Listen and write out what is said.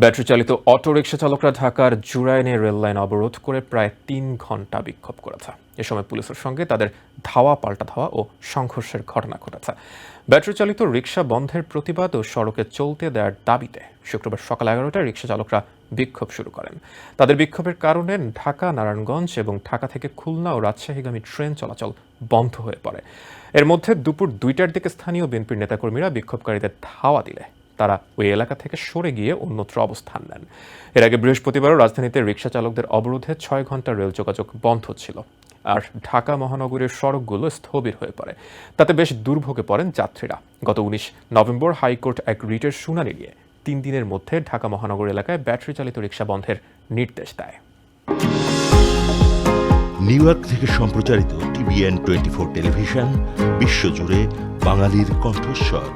Battery চালিত autorickshaw চালকরা ঢাকার জুরাইনে রেললাইন অবরোধ করে প্রায় তিন ঘণ্টা বিক্ষোভ করেছে। এ সময় পুলিশের সঙ্গে তাদের ধাওয়া, পাল্টা ধাওয়া ও সংঘর্ষের ঘটনা ঘটেছে। ব্যাটারি চালিত রিকশা বন্ধের প্রতিবাদ ও সড়কে চলতে দেওয়ার দাবিতে শুক্রবার সকাল এগারোটায় রিক্সা চালকরা বিক্ষোভ শুরু করেন। তাদের বিক্ষোভের কারণে ঢাকা, নারায়ণগঞ্জ এবং ঢাকা থেকে খুলনা ও রাজশাহীগামী ট্রেন চলাচল বন্ধ হয়ে পড়ে। এর মধ্যে দুপুর দুইটার দিকে স্থানীয় বিএনপির নেতাকর্মীরা বিক্ষোভকারীদের ধাওয়া দিলে। তারা ওই এলাকা থেকে সরে গিয়ে অন্যত্র অবস্থান নেন। এর আগে বৃহস্পতিবারও রাজধানীতে রিকশা চালকদের অবরোধে ছয় ঘণ্টা রেল যোগাযোগ বন্ধ ছিল। আর ঢাকা মহানগরীর সড়কগুলো স্থবির হয়ে পড়ে। তাতে বেশ দুর্ভোগে পড়েন যাত্রীরা। গত উনিশ নভেম্বর হাইকোর্ট এক রিটের শুনানি নিয়ে তিন দিনের মধ্যে ঢাকা মহানগর এলাকায় ব্যাটারি চালিত রিক্সা বন্ধের নির্দেশ দেয়। নিউ ইয়র্ক থেকে সম্প্রচারিত টিভিএন টোয়েন্টি ফোর টেলিভিশন, বিশ্বজুড়ে বাঙালির কণ্ঠস্বর।